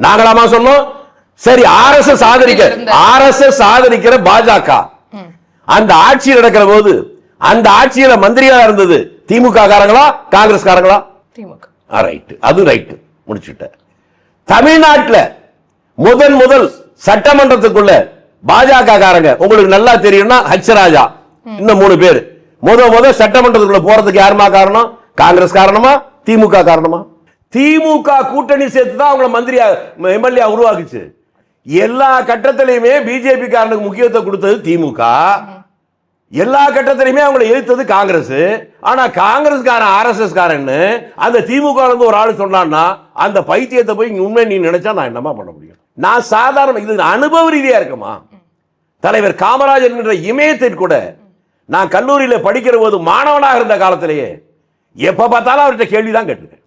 நாங்களாமா சொன்னோம் சரி ஆர்எஸ்எஸ் ஆதரிக்க இருந்த- ஆர்எஸ்எஸ் ஆதரிக்கிற பாஜக. அந்த ஆட்சி நடக்கிற போது அந்த ஆட்சியில மந்திரியா இருந்தது? திமுக காரங்களா காங்கிரஸ் காரங்களா திமுக ரைட் அது ரைட் முடிச்சுட்டேன் தமிழ்நாட்டுல முதன் முதல் சட்டமன்றத்துக்குள்ள பாஜக காரங்க உங்களுக்கு நல்லா தெரியும்னா ஹச் ராஜா இன்னும் மூணு பேர். முத முத சட்டமன்றத்துக்குள்ள போறதுக்கு யாருமா காரணம்? காங்கிரஸ் காரணமா? திமுக காரணமா? திமுக கூட்டணி சேர்த்து தான் அவங்கள மந்திரியா எம்எல்ஏ உருவாக்குச்சு. எல்லா கட்டத்திலையுமே பிஜேபி காரனுக்கு முக்கியத்துவம் கொடுத்தது திமுக. எல்லா கட்டத்திலையுமே அவங்களை எதிர்த்தது காங்கிரஸ். ஆனா காங்கிரஸ்காரன் ஆர்எஸ்எஸ் காரன்னு அந்த திமுக இருந்து ஒரு ஆள் சொன்னான்னா அந்த பைத்தியத்தை போய் உண்மை நீ நினைச்சா நான் என்னமா பண்ண முடியும்? நான் சாதாரண இது அனுபவ ரீதியா இருக்குமா? தலைவர் காமராஜர் என்ற இமயத்தில் கூட நான் கல்லூரியில் படிக்கிற போது மாணவனாக இருந்த காலத்திலேயே எப்ப பார்த்தாலும் அவர்கிட்ட கேள்வி தான் கேட்டிருக்கேன்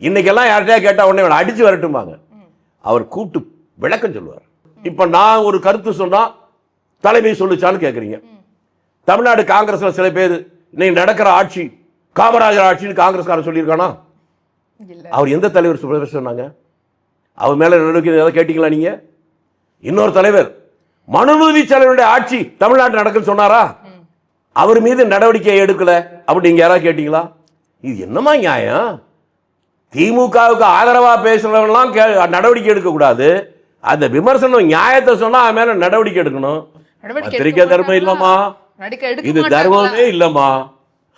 இன்னைக்கெல்லாம் யார்கிட்டயா கேட்டா உடனே இவனை அடிச்சு வரட்டும்பாங்க. அவர் கூட்டு விளக்கம் சொல்லுவார். இப்ப நான் ஒரு கருத்து சொன்னா தலைமை சொல்லுச்சான்னு கேக்குறீங்க. தமிழ்நாடு காங்கிரஸ்ல சில பேர் இன்னைக்கு நடக்கிற ஆட்சி காமராஜர் ஆட்சின்னு காங்கிரஸ்காரன் சொல்லியிருக்கானா? அவர் எந்த தலைவர் சொல்ல சொன்னாங்க? அவர் மேல நடவடிக்கை ஏதாவது கேட்டீங்களா நீங்க? இன்னொரு தலைவர் மனுநீதி ஆட்சி தமிழ்நாட்டில் நடக்குன்னு சொன்னாரா? அவர் மீது நடவடிக்கை எடுக்கல அப்படி நீங்க யாராவது கேட்டீங்களா? இது என்னமா நியாயம்? திமுகவுக்கு ஆதரவா பேசுறவங்கலாம் கே நடவடிக்கை எடுக்க கூடாது. அந்த விமர்சனம் நியாயத்தை சொன்னா அவன் மேல நடவடிக்கை எடுக்கணும். பத்திரிக்கை தர்மம் இல்லம்மா. இது? தர்மமே இல்லம்மா.